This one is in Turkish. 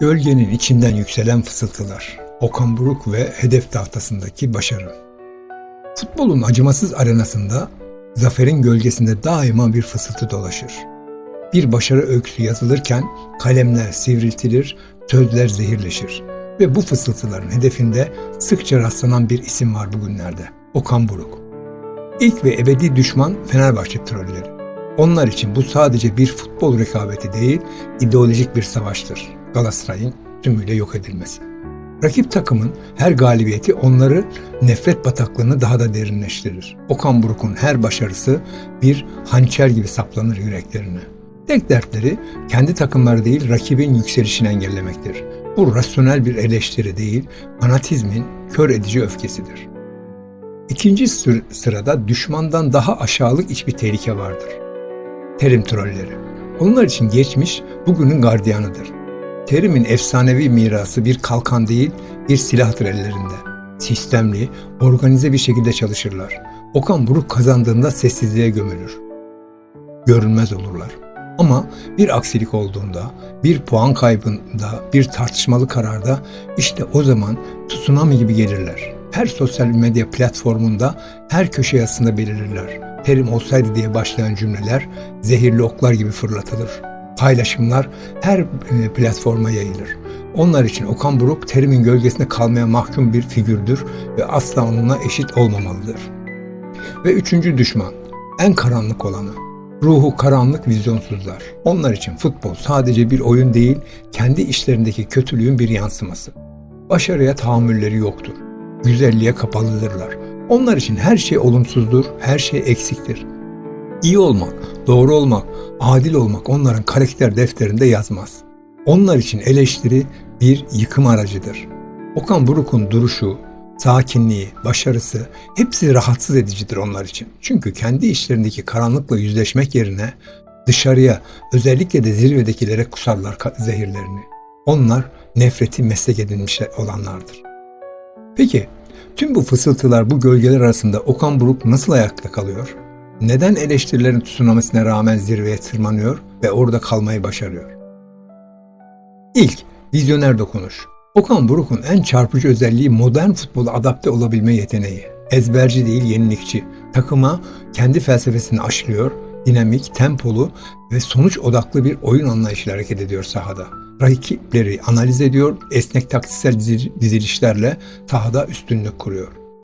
Gölgenin içinden yükselen fısıltılar. Okan Buruk ve hedef tahtasındaki başarı. Futbolun acımasız arenasında zaferin gölgesinde daima bir fısıltı dolaşır. Bir başarı öyküsü yazılırken kalemler sivriltilir, sözler zehirleşir. Ve bu fısıltıların hedefinde sıkça rastlanan bir isim var bugünlerde. Okan Buruk. İlk ve ebedi düşman Fenerbahçe trolleri. Onlar için bu sadece bir futbol rekabeti değil, ideolojik bir savaştır. Galatasaray'ın tümüyle yok edilmesi. Rakip takımın her galibiyeti onları nefret bataklığını daha da derinleştirir. Okan Buruk'un her başarısı bir hançer gibi saplanır yüreklerine. Tek dertleri kendi takımları değil rakibin yükselişini engellemektir. Bu rasyonel bir eleştiri değil, fanatizmin kör edici öfkesidir. İkinci sır- sırada düşmandan daha aşağılık hiçbir tehlike vardır. Terim trolleri. Onlar için geçmiş bugünün gardiyanıdır. Terim'in efsanevi mirası bir kalkan değil, bir silahtır ellerinde. Sistemli, organize bir şekilde çalışırlar. Okan Buruk kazandığında sessizliğe gömülür. Görünmez olurlar. Ama bir aksilik olduğunda, bir puan kaybında, bir tartışmalı kararda işte o zaman tsunami gibi gelirler. Her sosyal medya platformunda, her köşe yazısında belirlirler. Terim olsaydı diye başlayan cümleler zehirli oklar gibi fırlatılır. Paylaşımlar her e, platforma yayılır. Onlar için Okan Buruk terimin gölgesinde kalmaya mahkum bir figürdür ve asla onunla eşit olmamalıdır. Ve üçüncü düşman, en karanlık olanı. Ruhu karanlık vizyonsuzlar. Onlar için futbol sadece bir oyun değil, kendi işlerindeki kötülüğün bir yansıması. Başarıya tahammülleri yoktur. Güzelliğe kapalıdırlar. Onlar için her şey olumsuzdur, her şey eksiktir. İyi olmak, doğru olmak, adil olmak onların karakter defterinde yazmaz. Onlar için eleştiri bir yıkım aracıdır. Okan Buruk'un duruşu, sakinliği, başarısı hepsi rahatsız edicidir onlar için. Çünkü kendi işlerindeki karanlıkla yüzleşmek yerine dışarıya özellikle de zirvedekilere kusarlar zehirlerini. Onlar nefreti meslek edinmiş olanlardır. Peki tüm bu fısıltılar bu gölgeler arasında Okan Buruk nasıl ayakta kalıyor? Neden eleştirilerin tsunamisine rağmen zirveye tırmanıyor ve orada kalmayı başarıyor? İlk, vizyoner dokunuş. Okan Buruk'un en çarpıcı özelliği modern futbola adapte olabilme yeteneği. Ezberci değil yenilikçi. Takıma kendi felsefesini aşılıyor, dinamik, tempolu ve sonuç odaklı bir oyun anlayışıyla hareket ediyor sahada. Rakipleri analiz ediyor, esnek taktiksel dizi- dizilişlerle sahada üstünlük kuruyor.